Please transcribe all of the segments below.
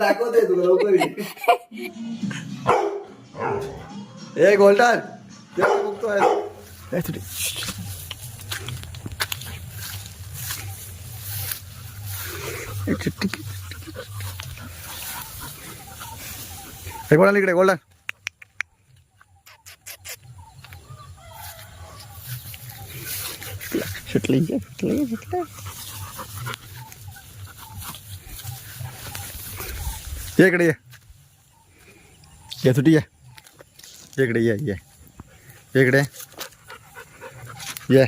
दाखवते तुला लवकर ये. ए गोल्डन जेवढं बघतोय ए, सुटी. ए, सुट्टी. ए, गोल्डन इकडे गोल्डन सुटली सुटली सुटली ये इकडे ये. ये सुटी ये. इकडे ये. ये इकडे. ये.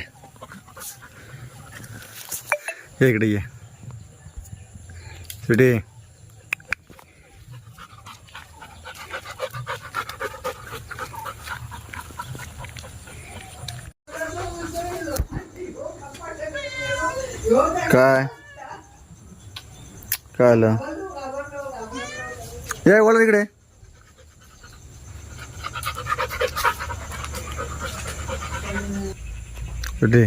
ये इकडे ये. सुटी. काय? काय आलं? या बोला तिकडे. कुठे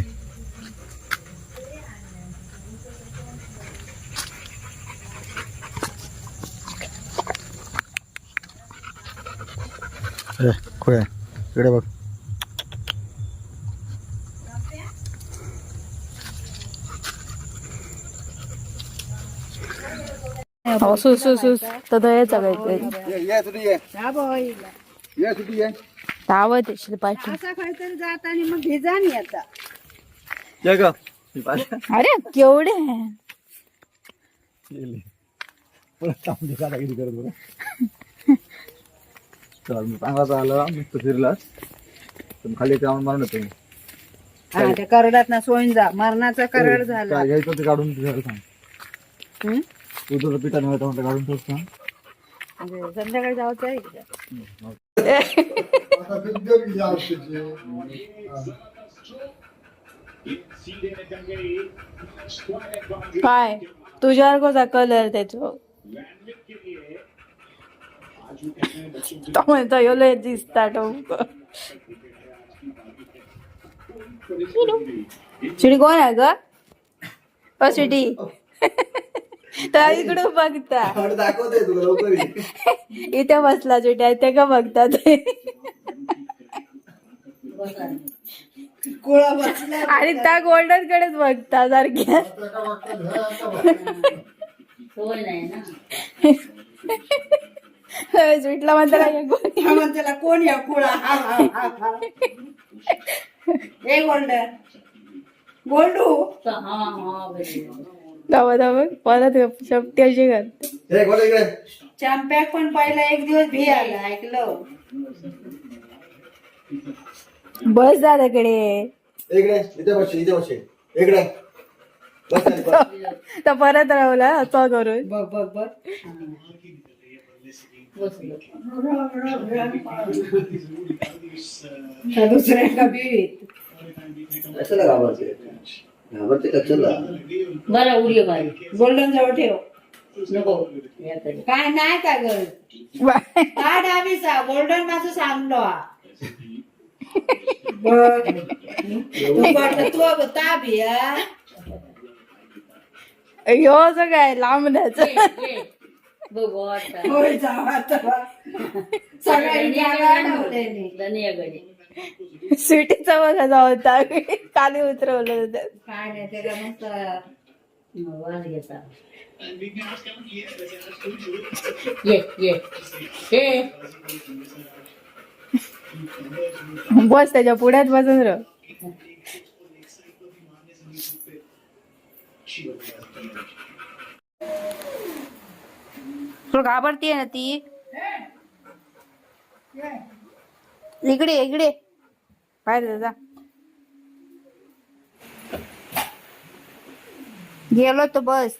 ए कुठे इकडे बघ. हो सु सु सु तर दयाचा काहीतरी ये ये सुटी ये. ये सुटी ये. धावत येशील पाठी. असा खरतर जात आणि मग भिजा नाही आता. ये ग. मी पाहिलं. अरे केवढे गेली. करत बरं. चल मी चांगला आला मस्त फिरला पण खाली जाऊन मारून येतो मी. हा त्या करडात ना सोयीन जा. मरणाचा करड झाला. काय घ्यायचं ते काढून तुझ्याकडे सांग. हम्म? तुझं पिठा नव्हतं म्हणतं काढून म्हणजे संध्याकाळी जायचं आहे? काय? तुझ्यावर कसा कलर त्याचो. तो म्हणतो ह्यो लय दिसता टोक चिडी कोण आहे ग? ओ चिडी. तर इकडे बघता. दाखवते तुला लवकर ये. इथे बसला चिट्या ते का बघता ते? कुळा बसला आणि त्या गोल्डन कडेच बघता सारख्या. स्वीटला म्हणता काय गोळी मग त्याला कोण या कुळा? हा, हा, हा, हा. हे गोल्डन. गोल्डू धावा धावा. परत शक्ती अशी कर. ए, गोळा इकडे. चॅम्प्याक पण पहिला एक दिवस भी आला ऐकलं? बस दादाकडे इकडे. इथे बस इथे बस इकडे. बस खाली, बस. तर परत राहुला असं करून. बघ बघ बघ. त्या दुसऱ्या का बीवीत कशाला घाबरते बरं उडी मारी गोल्डन जवळ ठेव. नको. याकडे काय नाही का ग? का डावीचा गोल्डन माझं सांगलो हा. बघ तू वाटलं तू अगं ताबी हा. ह्यो असं काय लांबण्याचं बघू आता. होय जावा. सगळ्यांनी स्वीटीचा बघा होता खाली उतरवलं होतं. काय नाही त्याला मस्त वास घेता ये बस त्याच्या पुढ्यात बसून राह तुला घाबरतीये ना ती? इकडे इकडे बाहेर जा, जा. गेलो तो बस.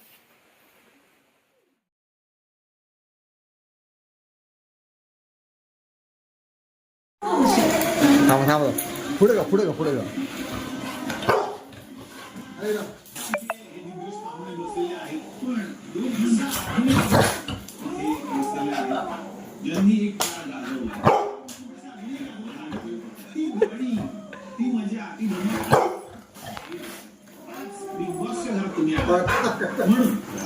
थांब थांब. पुढे का पुढे का पुढे का